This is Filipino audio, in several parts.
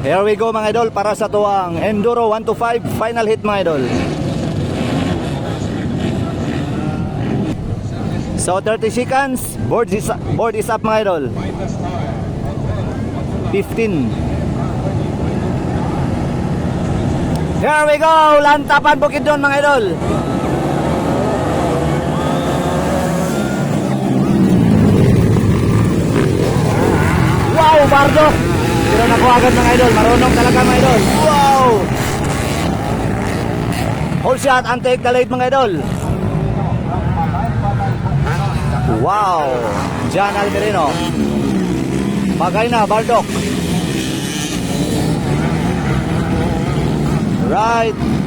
Here we go mga idol para sa tuwang Enduro 125 final hit mga idol. So 30 seconds, board is, board is up mga idol. 15. Here we go, lantapan bukid doon mga idol. Wow, Bardo! Pero nakuha agad mga idol, marunong talaga mga idol. Wow! Hold shot, anti delayed mga idol. Wow! John Almerino. Bagay na, Bardok. Right.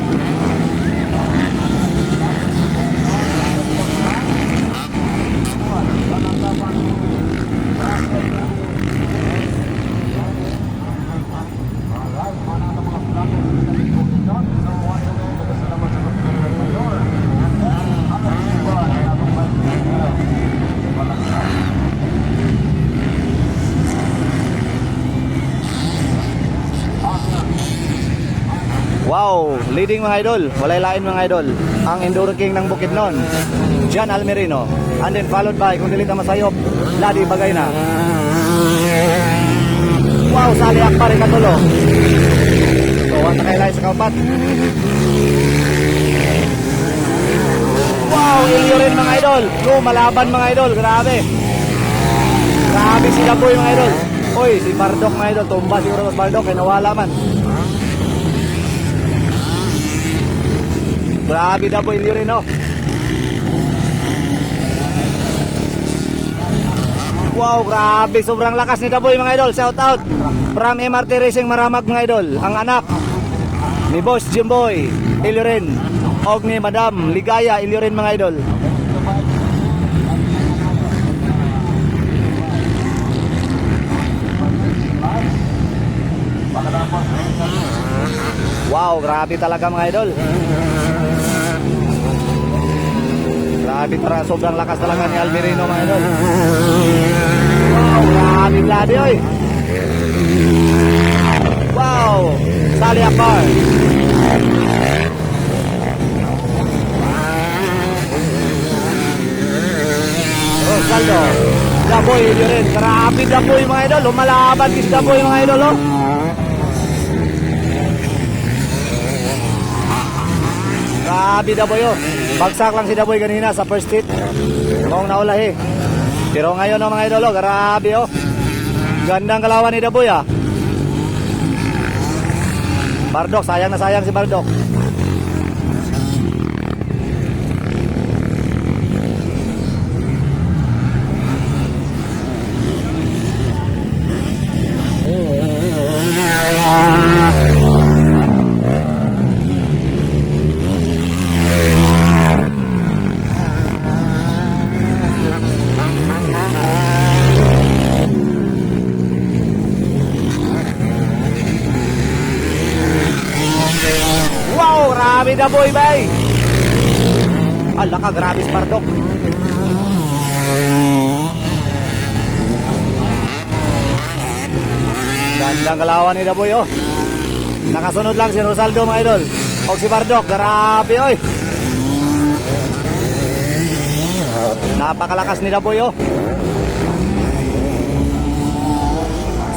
Wow, leading mga idol. Walay lain mga idol. Ang Enduro King ng Bukidnon, John Almerino. And then followed by, kung dili ka masayop, Ladi Bagay na. Wow, sali akbar ikatulo. So, wanta kay lain sa kaupat. Wow, ilyo rin mga idol. Lumalaban mga idol, grabe. Grabe si Daboy mga idol. Oy, si Bardok mga idol. Tumba siguro mas Bardok, kaya nawala man. Grabe na po ilyo rin, oh. Wow, grabe. Sobrang lakas ni Daboy, mga idol. Shout out. From MRT Racing Maramag, mga idol. Ang anak ni Boss Jimboy, Ilyorin. Og ni Madam Ligaya, Ilyorin, mga idol. Wow, grabe talaga mga idol. Grabe talaga, sobrang lakas talaga ni Almerino mga idol. Wow, grabe blady oy. Wow, sali akbar. Rosaldo. Daboy yun rin. Grabe Daboy mga idol. Lumalaban kis Daboy mga idol. Oh. Grabe Daboy oh. Bagsak lang si Daboy kanina sa first hit. Mukhang naulahi. Pero ngayon oh, mga idol, oh, grabe oh. Gandang kalawan ni Daboy ah. Bardok, sayang na sayang si Bardok. Wow, grabe Daboy bay. Ala ka, grabe si Bardok. Gandang kalawan ni Daboy oh. Nakasunod lang si Rosaldo mga idol. O si Bardok, grabe oy. Napakalakas ni Daboy oh.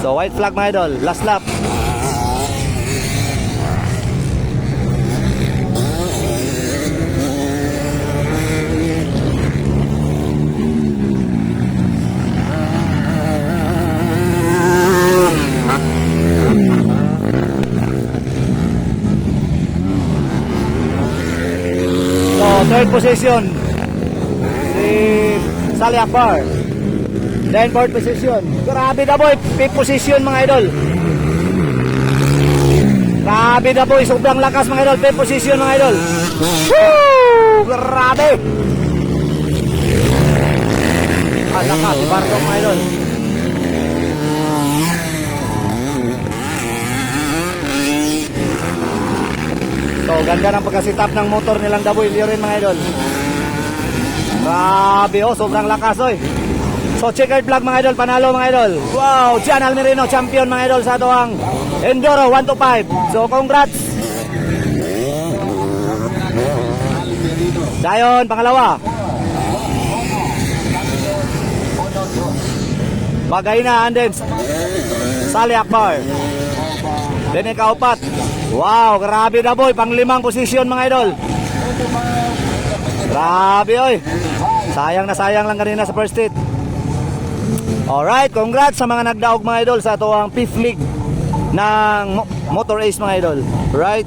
So white flag mga idol, last lap. Third position. Si Sally Akbar. Then fourth position. Grabe na boy. Fifth position mga idol. Grabe na boy. Sobrang lakas mga idol. Fifth position mga idol. Woo! Grabe. Ah, lakas. Si Bartok mga idol. Ganda ng pagkasitap ng motor nilang Leo rin mga idol. Grabe oh, sobrang lakas oy. So checkered flag mga idol, panalo mga idol. Wow, Gian Almerino, champion mga idol sa tuwang Enduro 1 to 5. So congrats. Dayon, pangalawa. Bagay na, and then Sali Akbar. Then ikaupat. Wow, grabe na boy, pang limang posisyon mga idol. Grabe oy. Sayang na sayang lang kanina sa first hit. Alright, congrats sa mga nagdaog mga idol sa tuwang fifth league ng Mo- Motor Ace mga idol. Right?